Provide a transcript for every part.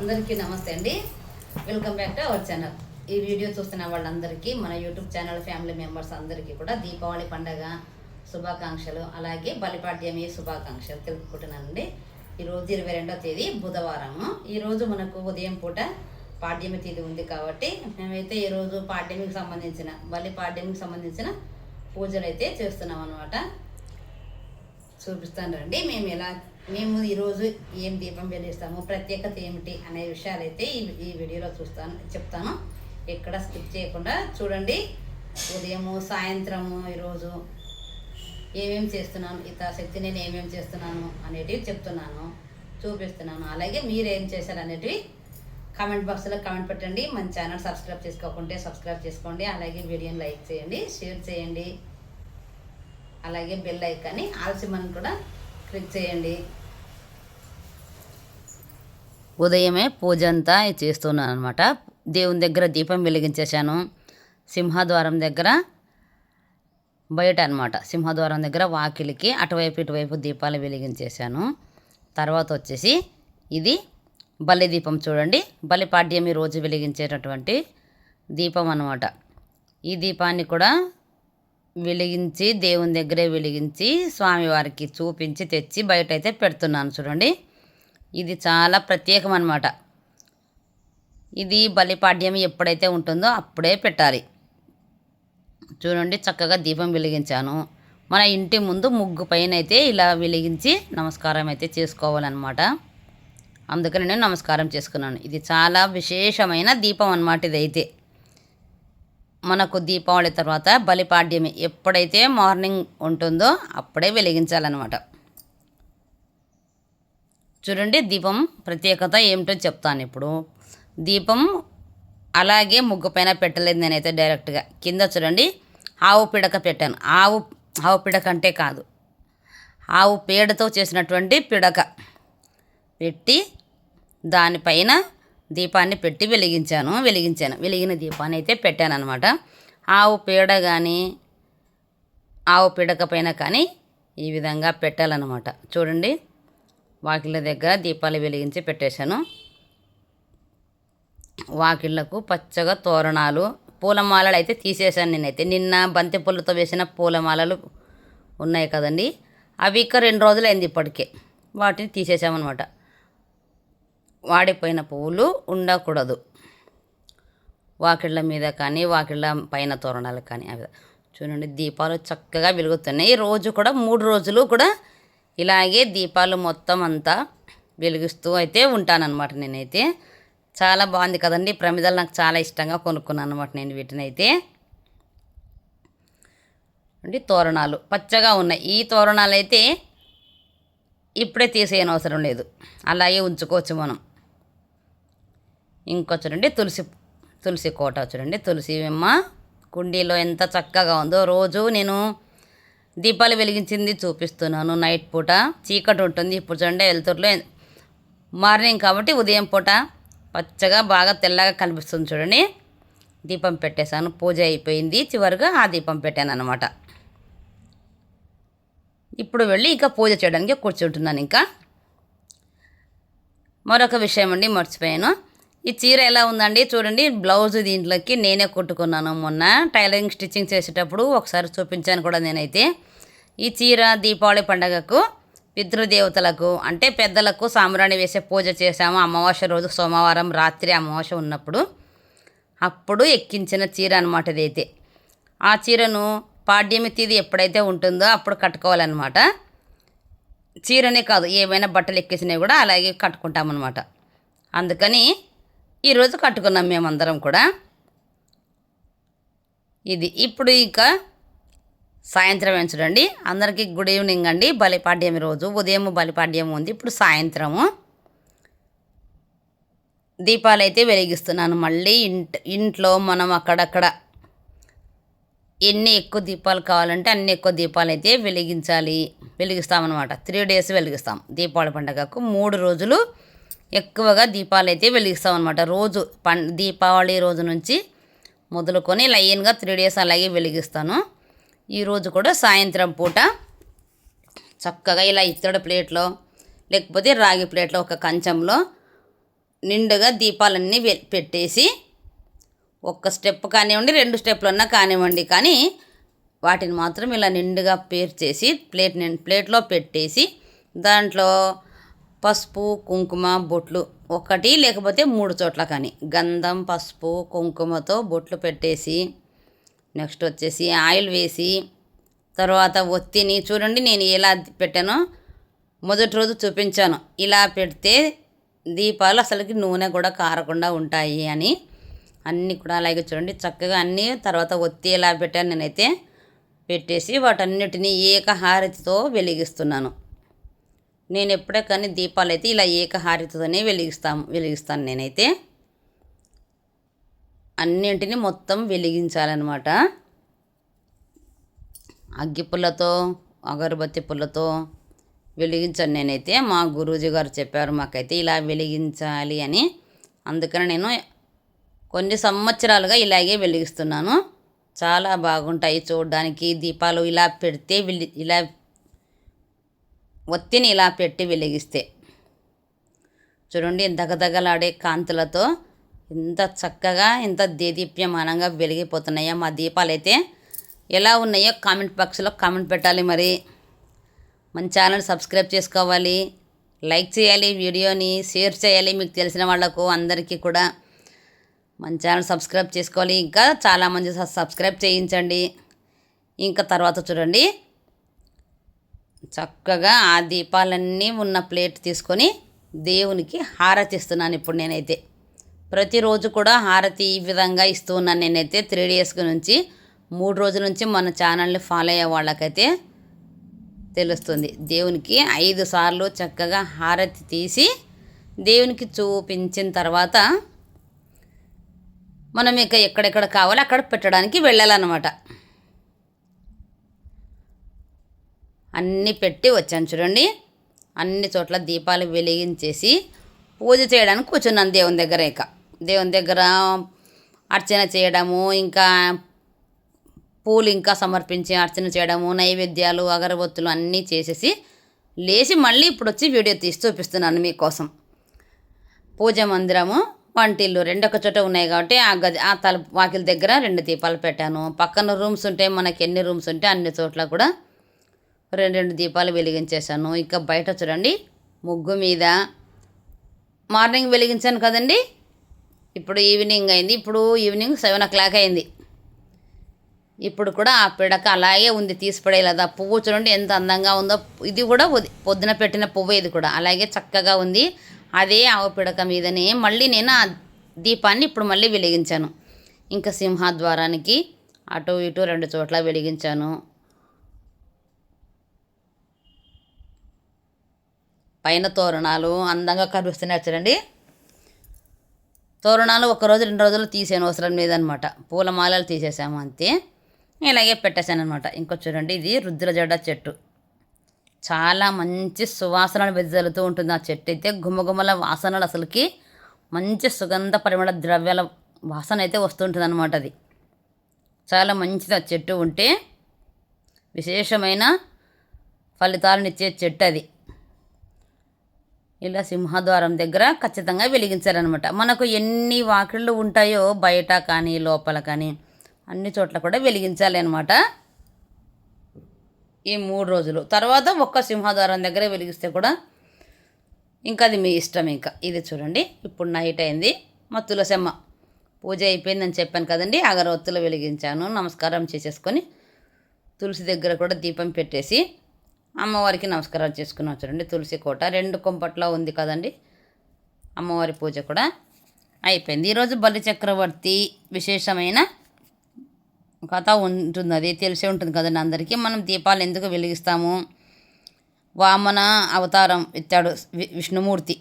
అందరికీ నమస్తే అండి. Welcome back to our channel ఈ వీడియో చూస్తున్న వాళ్ళందరికీ మన యూట్యూబ్ ఛానల్ ఫ్యామిలీ మెంబర్స్ అందరికీ కూడా దీపావళి పండగ శుభాకాంక్షలు అలాగే బలిపాడ్యమి శుభాకాంక్షలు తెలుపుకుంటున్నానండి. ఈరోజు ఇరవై రెండో తేదీ బుధవారము. ఈరోజు మనకు ఉదయం పూట పాడ్యమి తేదీ ఉంది కాబట్టి మేమైతే ఈరోజు పాడ్యమికి సంబంధించిన బలి పాడ్యమికి సంబంధించిన పూజలు అయితే చేస్తున్నాం అనమాట చూపిస్తాను రండి మేము ఎలా మేము ఈరోజు ఏం దీపం వెలిగిస్తాము ప్రత్యేకత ఏమిటి అనే విషయాలు అయితే ఈ ఈ వీడియోలో చూస్తాను చెప్తాను. ఎక్కడ స్కిప్ చేయకుండా చూడండి. ఉదయము సాయంత్రము ఈరోజు ఏమేమి చేస్తున్నాను శక్తి నేను ఏమేమి చేస్తున్నాను అనేటివి చెప్తున్నాను చూపిస్తున్నాను. అలాగే మీరు ఏం చేశారు అనేటివి కామెంట్ బాక్స్లో కామెంట్ పెట్టండి. మన ఛానల్ సబ్స్క్రైబ్ చేసుకోకుంటే సబ్స్క్రైబ్ చేసుకోండి. అలాగే వీడియోని లైక్ చేయండి షేర్ చేయండి. అలాగే బెల్ ఐకాన్ని ఆల్సిమన్ కూడా క్లిక్ చేయండి. ఉదయమే పూజ అంతా చేస్తున్నాను అనమాట దేవుని దగ్గర దీపం వెలిగించేశాను. సింహద్వారం దగ్గర బయట అనమాట సింహద్వారం దగ్గర వాకిలికి అటువైపు ఇటువైపు దీపాలు వెలిగించేశాను. తర్వాత వచ్చేసి ఇది బలి దీపం చూడండి. బలిపాడ్యమి రోజు వెలిగించేటటువంటి దీపం అనమాట ఈ దీపాన్ని కూడా వెలిగించి దేవుని దగ్గరే వెలిగించి స్వామివారికి చూపించి తెచ్చి బయట అయితే పెడుతున్నాను చూడండి. ఇది చాలా ప్రత్యేకం అనమాట ఇది బలిపాడ్యం ఎప్పుడైతే ఉంటుందో అప్పుడే పెట్టాలి. చూడండి చక్కగా దీపం వెలిగించాను. మన ఇంటి ముందు ముగ్గు పైన అయితే ఇలా వెలిగించి నమస్కారం అయితే చేసుకోవాలన్నమాట. అందుకని నేను నమస్కారం చేసుకున్నాను. ఇది చాలా విశేషమైన దీపం అన్నమాట ఇదైతే. మనకు దీపావళి తర్వాత బలిపాడ్యమి ఎప్పుడైతే మార్నింగ్ ఉంటుందో అప్పుడే వెలిగించాలన్నమాట. చూడండి దీపం ప్రత్యేకత ఏమిటో చెప్తాను ఇప్పుడు. దీపం అలాగే ముగ్గు పైన పెట్టలేదు నేనైతే డైరెక్ట్గా కింద చూడండి ఆవు పిడక పెట్టాను. ఆవు ఆవు పిడక అంటే కాదు. ఆవు పేడతో చేసినటువంటి పిడక పెట్టి దానిపైన దీపాన్ని పెట్టి వెలిగించాను వెలిగించాను. వెలిగిన దీపాన్ని అయితే పెట్టాను అనమాట ఆవు పేడ కానీ ఆవు పిడక పైన కానీ ఈ విధంగా పెట్టాలన్నమాట. చూడండి వాకిళ్ళ దగ్గర దీపాలు వెలిగించి పెట్టేశాను. వాకిళ్ళకు పచ్చగా తోరణాలు పూలమాలలు అయితే తీసేశాను నేనైతే. నిన్న బంతి పూలతో వేసిన పూలమాలలు ఉన్నాయి కదండి. అవి ఇక రెండు రోజులు అయింది ఇప్పటికే. వాటిని తీసేసామన్నమాట వాడిపోయిన పువ్వులు ఉండకూడదు. వాకిళ్ళ మీద కానీ వాకిళ్ళ పైన తోరణాలు కానీ అవి చూడండి దీపాలు చక్కగా వెలుగుతున్నాయి. రోజు కూడా మూడు రోజులు కూడా ఇలాగే దీపాలు మొత్తం అంతా వెలిగిస్తూ అయితే ఉంటానన్నమాట నేనైతే. చాలా బాగుంది కదండి. ప్రమిదలు నాకు చాలా ఇష్టంగా కొనుక్కున్నాను అనమాట నేను వీటిని అయితే అంటే తోరణాలు. పచ్చగా ఉన్నాయి. ఈ తోరణాలు అయితే ఇప్పుడే తీసేయని అవసరం లేదు. అలాగే ఉంచుకోవచ్చు మనం. ఇంకో చూడండి తులసి తులసి కోట చూడండి. తులసి అమ్మ కుండీలో ఎంత చక్కగా ఉందో. రోజు నేను దీపాలు వెలిగించింది చూపిస్తున్నాను. నైట్ పూట చీకటి ఉంటుంది. ఇప్పుడు చూడండి వెలుతురులో మార్నింగ్ కాబట్టి ఉదయం పూట పచ్చగా బాగా తెల్లగా కనిపిస్తుంది చూడండి. దీపం పెట్టేశాను. పూజ అయిపోయింది. చివరిగా ఆ దీపం పెట్టాను అనమాట ఇప్పుడు వెళ్ళి ఇంకా పూజ చేయడానికి కూర్చుంటున్నాను ఇంకా. మరొక విషయం అండి మర్చిపోయాను. ఈ చీర ఎలా ఉందండి చూడండి. బ్లౌజ్ దీంట్లోకి నేనే కుట్టుకున్నాను. మొన్న టైలరింగ్ స్టిచ్చింగ్ చేసేటప్పుడు ఒకసారి చూపించాను కూడా నేనైతే. ఈ చీర దీపావళి పండగకు పితృదేవతలకు అంటే పెద్దలకు సాంబ్రాణి వేసే పూజ చేశాము అమావాస్య రోజు సోమవారం రాత్రి అమావాస్య ఉన్నప్పుడు. అప్పుడు ఎక్కించిన చీర అనమాట ఇదైతే. ఆ చీరను పాడ్యమి తీది ఎప్పుడైతే ఉంటుందో అప్పుడు కట్టుకోవాలన్నమాట. చీరనే కాదు ఏమైనా బట్టలు ఎక్కేసినవి కూడా అలాగే కట్టుకుంటామన్నమాట అందుకని ఈరోజు కట్టుకున్నాం మేమందరం కూడా. ఇది ఇప్పుడు ఇంకా సాయంత్రం ఏం చూడండి? అందరికీ గుడ్ ఈవినింగ్ అండి. బలిపాడ్యం రోజు. ఉదయం బలిపాడ్యం ఉంది. ఇప్పుడు సాయంత్రము. దీపాలు అయితే వెలిగిస్తున్నాను. మళ్ళీ ఇంట్ ఇంట్లో మనం అక్కడక్కడ ఎన్ని ఎక్కువ దీపాలు కావాలంటే అన్ని ఎక్కువ దీపాలు అయితే వెలిగించాలి. వెలిగిస్తామన్నమాట. త్రీ డేస్ వెలిగిస్తాం దీపావళి పండుగకు. మూడు రోజులు ఎక్కువగా దీపాలు అయితే వెలిగిస్తాం అనమాట రోజు పం దీపావళి రోజు నుంచి మొదలుకొని లైన్గా త్రీ డేస్ అలాగే వెలిగిస్తాను. ఈరోజు కూడా సాయంత్రం పూట చక్కగా ఇలా ఇత్తడి ప్లేట్లో లేకపోతే రాగి ప్లేట్లో ఒక కంచంలో నిండుగా దీపాలన్నీ పెట్టేసి ఒక్క స్టెప్ కానివ్వండి రెండు స్టెప్లు అన్నా కానివ్వండి. కానీ వాటిని మాత్రం ఇలా నిండుగా పేర్చేసి ప్లేట్ ప్లేట్లో పెట్టేసి దాంట్లో పసుపు కుంకుమ బొట్లు ఒకటి లేకపోతే మూడు చోట్ల కానీ గంధం పసుపు కుంకుమతో బొట్లు పెట్టేసి నెక్స్ట్ వచ్చేసి ఆయిల్ వేసి తర్వాత ఒత్తిని చూడండి నేను ఎలా పెట్టానో మొదటి రోజు చూపించాను. ఇలా పెడితే దీపాలు అసలుకి నూనె కూడా కారకుండా ఉంటాయి అని. అన్నీ కూడా అలాగే చూడండి చక్కగా అన్నీ తర్వాత ఒత్తి ఎలా పెట్టాను నేనైతే పెట్టేసి వాటన్నిటిని ఏకహారతితో వెలిగిస్తున్నాను. నేను ఎప్పుడే కానీ దీపాలు అయితే ఇలా ఏకహారతితోనే వెలిగిస్తాము వెలిగిస్తాను నేనైతే. అన్నింటిని మొత్తం వెలిగించాలన్నమాట. అగ్గి పుల్లతో అగరబత్తి పుల్లతో వెలిగించాను నేనైతే. మా గురూజీ గారు చెప్పారు మాకైతే ఇలా వెలిగించాలి అని. అందుకని నేను కొన్ని సంవత్సరాలుగా ఇలాగే వెలిగిస్తున్నాను. చాలా బాగుంటాయి చూడడానికి. దీపాలు ఇలా పెడితే వెలి ఇలా ఒత్తిని ఇలా పెట్టి వెలిగిస్తే. చూడండి దగదగలాడే కాంతులతో ఎంత చక్కగా ఎంత దేదీప్యమానంగా వెలిగిపోతున్నాయో మా దీపాలు అయితే ఎలా ఉన్నాయో కామెంట్ బాక్స్లో కామెంట్ పెట్టాలి మరి. మన ఛానల్ సబ్స్క్రైబ్ చేసుకోవాలి. లైక్ చేయాలి వీడియోని షేర్ చేయాలి మీకు తెలిసిన వాళ్ళకు అందరికీ కూడా. మన ఛానల్ సబ్స్క్రైబ్ చేసుకోవాలి. ఇంకా చాలామంది సబ్స్క్రైబ్ చేయించండి. ఇంకా తర్వాత చూడండి. చక్కగా ఆ దీపాలన్నీ ఉన్న ప్లేట్ తీసుకొని దేవునికి హారతిస్తున్నాను ఇప్పుడు నేనైతే. ప్రతిరోజు కూడా హారతి ఈ విధంగా ఇస్తూ ఉన్నాను నేనైతే త్రీ డేస్ నుంచి. మూడు రోజుల నుంచి మన ఛానల్ని ఫాలో అయ్యే వాళ్ళకైతే తెలుస్తుంది. దేవునికి ఐదు సార్లు చక్కగా హారతి తీసి దేవునికి చూపించిన తర్వాత మనం ఇక ఎక్కడెక్కడ కావాలో అక్కడ పెట్టడానికి వెళ్ళాలన్నమాట. అన్నీ పెట్టి వచ్చాను చూడండి. అన్ని చోట్ల దీపాలు వెలిగించేసి పూజ చేయడానికి కూర్చున్నాను దేవుని దగ్గర ఇక. దేవుని దగ్గర అర్చన చేయడము ఇంకా పూలు ఇంకా సమర్పించి అర్చన చేయడము నైవేద్యాలు అగరబత్తులు అన్నీ చేసేసి లేచి మళ్ళీ ఇప్పుడు వచ్చి వీడియో తీసి చూపిస్తున్నాను మీకోసం. పూజ మందిరము వంటిల్లు రెండొక చోట ఉన్నాయి కాబట్టి ఆ గది ఆ తల వాకిల దగ్గర రెండు దీపాలు పెట్టాను. పక్కన రూమ్స్ ఉంటే మనకి ఎన్ని రూమ్స్ ఉంటే అన్ని చోట్ల కూడా రెండు రెండు దీపాలు వెలిగించేశాను. ఇంకా బయట చూడండి ముగ్గు మీద మార్నింగ్ వెలిగించాను కదండి ఇప్పుడు ఈవినింగ్ అయింది. ఇప్పుడు ఈవినింగ్ సెవెన్ ఓ క్లాక్ అయింది. ఇప్పుడు కూడా ఆ పిడక అలాగే ఉంది తీసి ఆ పువ్వు చూడండి ఎంత అందంగా ఉందో. ఇది కూడా పొద్దున పెట్టిన పువ్వు ఇది కూడా. అలాగే చక్కగా ఉంది. అదే ఆవు పిడక మీదనే మళ్ళీ నేను ఆ దీపాన్ని ఇప్పుడు మళ్ళీ వెలిగించాను. ఇంకా సింహద్వారానికి అటు ఇటు రెండు చోట్ల వెలిగించాను. పైన తోరణాలు అందంగా కనిపిస్తున్నాయి చూడండి. తోరణాలు ఒక రోజు రెండు రోజులు తీసాను అవసరం లేదనమాట పూల మాలలు తీసేసాము అంతే. ఇలాగే పెట్టేశాను అనమాట ఇంకో చూడండి ఇది రుద్రజడ చెట్టు. చాలా మంచి సువాసనలు వెదజల్లుతూ ఉంటుంది ఆ చెట్టు అయితే. గుమగుమల వాసనలు అసలుకి మంచి సుగంధ పరిమళ ద్రవ్యాల వాసన అయితే వస్తుంటుంది అనమాట అది. చాలా మంచిది ఆ చెట్టు ఉంటే. విశేషమైన ఫలితాలనిచ్చే చెట్టు అది. ఇలా సింహద్వారం దగ్గర ఖచ్చితంగా వెలిగించారనమాట మనకు ఎన్ని వాకిళ్ళు ఉంటాయో బయట కానీ లోపల కానీ అన్ని చోట్ల కూడా వెలిగించాలి అనమాట ఈ మూడు రోజులు. తర్వాత ఒక్క సింహద్వారం దగ్గర వెలిగిస్తే కూడా ఇంకా అది మీ ఇష్టం ఇంకా. ఇది చూడండి. ఇప్పుడు నైట్ అయింది. మా తులసమ్మ పూజ అయిపోయిందని చెప్పాను కదండి. అగరవత్తులు వెలిగించాను. నమస్కారం చేసేసుకొని తులసి దగ్గర కూడా దీపం పెట్టేసి అమ్మవారికి నమస్కారాలు చేసుకుని వచ్చారండి. తులసి కోట రెండు కొంపట్లో ఉంది కదండి. అమ్మవారి పూజ కూడా అయిపోయింది. ఈరోజు బలి చక్రవర్తి విశేషమైన కథ ఉంటుంది. అది తెలిసే ఉంటుంది కదండి అందరికీ. మనం దీపాలు ఎందుకు వెలిగిస్తాము? వామన అవతారం ఎత్తాడు వి- విష్ణుమూర్తి.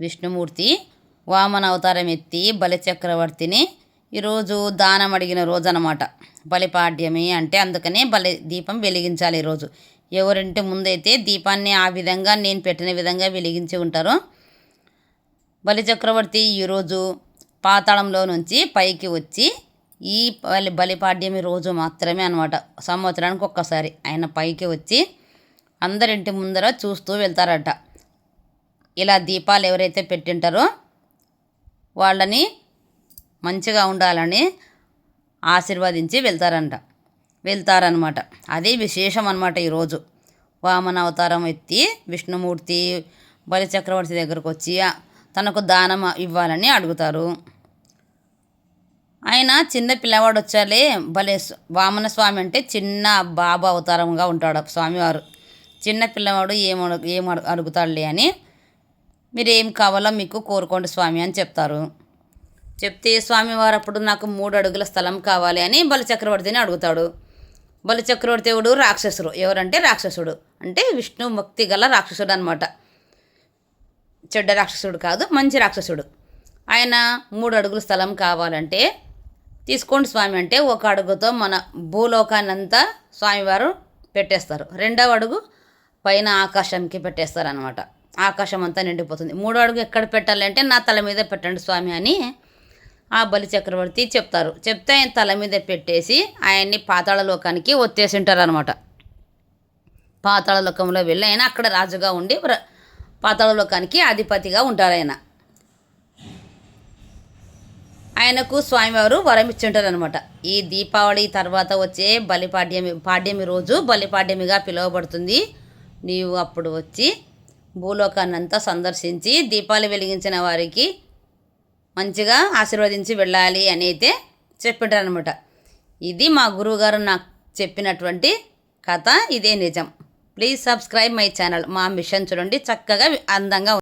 విష్ణుమూర్తి వామన అవతారం ఎత్తి బలి చక్రవర్తిని ఈరోజు దానం అడిగిన రోజు అనమాట బలిపాడ్యమి అంటే అందుకనే బలి దీపం వెలిగించాలి ఈరోజు. ఎవరింటి ముందైతే దీపాన్ని ఆ విధంగా నేను పెట్టిన విధంగా వెలిగించి ఉంటారో బలి చక్రవర్తి ఈరోజు పాతాళంలో నుంచి పైకి వచ్చి ఈ బలి బలిపాడ్యమి రోజు మాత్రమే అనమాట సంవత్సరానికి ఒక్కసారి ఆయన పైకి వచ్చి అందరింటి ముందర చూస్తూ వెళ్తారట. ఇలా దీపాలు ఎవరైతే పెట్టింటారో వాళ్ళని మంచిగా ఉండాలని ఆశీర్వదించి వెళ్తారంట. వెళ్తారనమాట అది విశేషం అనమాట ఈరోజు వామన అవతారం ఎత్తి విష్ణుమూర్తి బలిచక్రవర్తి దగ్గరకు వచ్చి తనకు దానం ఇవ్వాలని అడుగుతారు. ఆయన చిన్న పిల్లవాడు వచ్చాలే భలే వామన స్వామి అంటే చిన్న బాబా అవతారంగా ఉంటాడు స్వామివారు. చిన్న పిల్లవాడు ఏం ఏం అడుగుతాడులే అని. మీరేం కావాలో మీకు కోరుకోండి స్వామి అని చెప్తారు. చెప్తే స్వామివారు అప్పుడు నాకు మూడు అడుగుల స్థలం కావాలి అని బలి చక్రవర్తిని అడుగుతాడు. బలి చక్రవర్తి ఎవడు? రాక్షసుడు. ఎవరంటే రాక్షసుడు. అంటే విష్ణు భక్తి గల రాక్షసుడు అనమాట చెడ్డ రాక్షసుడు కాదు మంచి రాక్షసుడు. ఆయన మూడు అడుగుల స్థలం కావాలంటే తీసుకోండి స్వామి అంటే ఒక అడుగుతో మన భూలోకాన్నంతా స్వామివారు పెట్టేస్తారు. రెండవ అడుగు పైన ఆకాశంకి పెట్టేస్తారు అనమాట ఆకాశం అంతా నిండిపోతుంది. మూడో అడుగు ఎక్కడ పెట్టాలంటే నా తల మీద పెట్టండి స్వామి అని ఆ బలి చక్రవర్తి చెప్తారు. చెప్తే ఆయన తల మీద పెట్టేసి ఆయన్ని పాతాళలోకానికి వచ్చేసి ఒత్తేసింటారు అనమాట పాతాళలోకంలో వెళ్ళి ఆయన అక్కడ రాజుగా ఉండి పాతాళలోకానికి అధిపతిగా ఉంటారు ఆయన. ఆయనకు స్వామివారు వరం ఇచ్చింటారు అనమాట ఈ దీపావళి తర్వాత వచ్చే బలిపాడ్యమి పాడ్యమి రోజు బలిపాడ్యమిగా పిలువబడుతుంది. నీవు అప్పుడు వచ్చి భూలోకాన్నంతా సందర్శించి దీపాలు వెలిగించిన వారికి మంచిగా ఆశీర్వదించి వెళ్ళాలి అని అయితే చెప్పాడనమాట అనమాట ఇది మా గురువుగారు నాకు చెప్పినటువంటి కథ ఇదే నిజం. ప్లీజ్ సబ్స్క్రైబ్ మై ఛానల్ మా మిషన్ చూడండి చక్కగా అందంగా